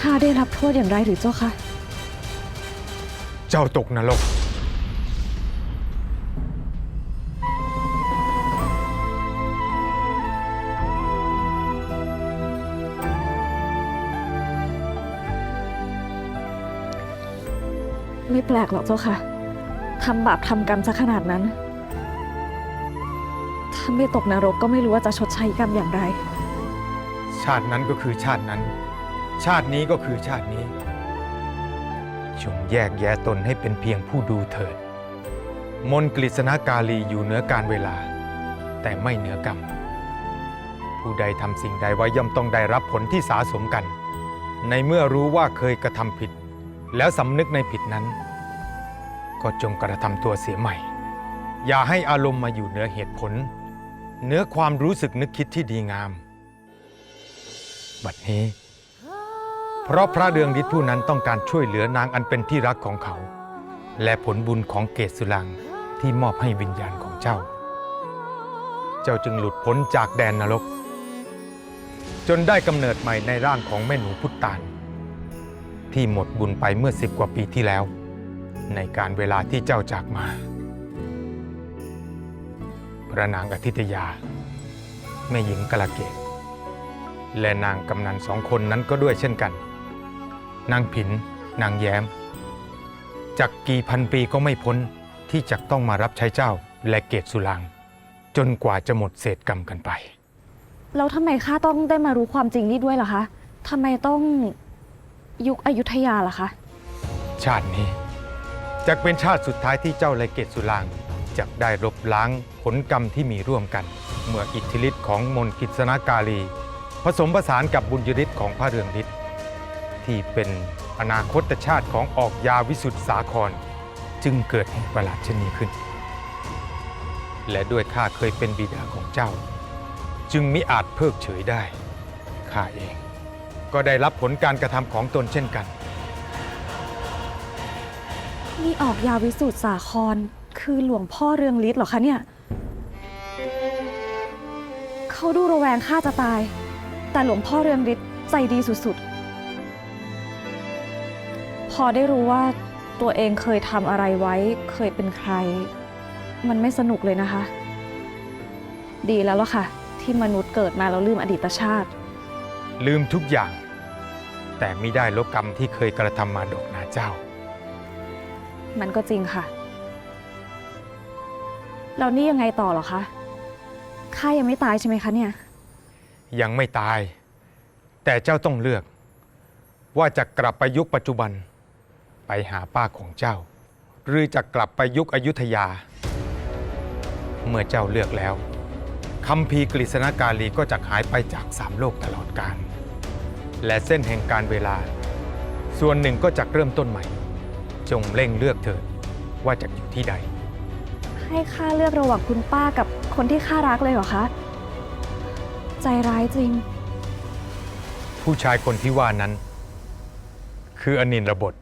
ข้าได้รับโทษอย่างไรหรือเจ้าคะ เจ้าตกนรก ไม่แปลกหรอกเจ้าค่ะ ทำบาปทำกรรมซะขนาดนั้น ถ้าไม่ตกนรกก็ไม่รู้ว่าจะชดใช้กรรมอย่างไร ชาตินั้นก็คือชาตินั้น ชาตินี้ก็คือชาตินี้ จงแยกแยะตนให้เป็นเพียงผู้ดูเถิด มนกฤษณกาลีอยู่เหนือการเวลา แต่ไม่เหนือกรรม ผู้ใดทำสิ่งใดไว้ย่อมต้องได้รับผลที่สาสมกัน ในเมื่อรู้ว่าเคยกระทำผิด แล้วสำนึกในผิดนั้น ก็จงกระทำตัวเสียใหม่ อย่าให้อารมณ์มาอยู่เหนือเหตุผลเหนือความรู้สึกนึกคิดที่ดีงาม บัดนี้ เพราะพระเดืองฤทธิ์ผู้นั้นต้องการช่วยเหลือนางอันเป็นที่รักของเขา และผลบุญของเกศสุลังที่มอบให้วิญญาณของเจ้า เจ้าจึงหลุดพ้นจากแดนนรก จนได้กำเนิดใหม่ในร่างของแม่หนูพุทธานที่หมดบุญไปเมื่อสิบกว่าปีที่แล้ว ในการเวลาที่เจ้าจากมา พระนางอธิตยา แม่หญิงกละเกตและนางกำนันสองคนนั้นก็ด้วยเช่นกัน นางผิน นางแย้ม จากกี่พันปีก็ไม่พ้นที่จะต้องมารับใช้เจ้าและเกตสุลัง จนกว่าจะหมดเศษกรรมกันไป แล้วทำไมข้าต้องได้มารู้ความจริงนี่ด้วยล่ะคะทำไมต้องยุคอยุธยาล่ะคะ ชาตินี้จะเป็นชาติสุดท้ายที่เจ้าและเกตสุลางจะได้ลบล้างผลกรรมที่มีร่วมกัน เมื่ออิทธิฤทธิ์ของมนต์กิษณกาลี ผสมผสานกับบุญยฤทธิ์ของพระเรืองฤทธิ์ ที่เป็นอนาคตชาติของออกยาวิสุทธิสาคร จึงเกิดเหตุประหลาดเช่นนี้ขึ้น และด้วยข้าเคยเป็นบิดาของเจ้า จึงมิอาจเพิกเฉยได้ข้าเอง ก็ได้รับผลการกระทำของตนเช่นกัน นี่ออกยาวิสูตรสาคร คือหลวงพ่อเรืองฤทธิ์เหรอคะเนี่ยเขาดูระแวงข้าจะตาย แต่หลวงพ่อเรืองฤทธิ์ใจดีสุดๆ อได้รู้ว่าตัวเองเคยทำอะไรไว้ เคยเป็นใคร มันไม่สนุกเลยนะคะ ดีแล้วล่ะค่ะ ที่มนุษย์เกิดมาแล้วลืมอดีตชาติ ลืมทุกอย่าง แต่ไม่ได้ลบกรรมที่เคยกระทำมาดอกนาเจ้า มันก็จริงค่ะ แล้วนี่ยังไงต่อเหรอคะข้ายังไม่ตายใช่ไหมคะเนี่ย ยังไม่ตาย แต่เจ้าต้องเลือก ว่าจะกลับไปยุคปัจจุบัน ไปหาป้าของเจ้า หรือจะกลับไปยุคอยุธยา เมื่อเจ้าเลือกแล้วคำพีร์กฤษณกาลีก็จะหายไปจากสามโลกตลอดกาลและเส้นแห่งการเวลา ส่วนหนึ่งก็จะเริ่มต้นใหม่ จงเร่งเลือกเถิดว่าจะอยู่ที่ใด ให้ข้าเลือกระหว่างคุณป้ากับคนที่ข้ารักเลยเหรอคะ ใจร้ายจริง ผู้ชายคนที่ว่านั้น คืออนินทรบท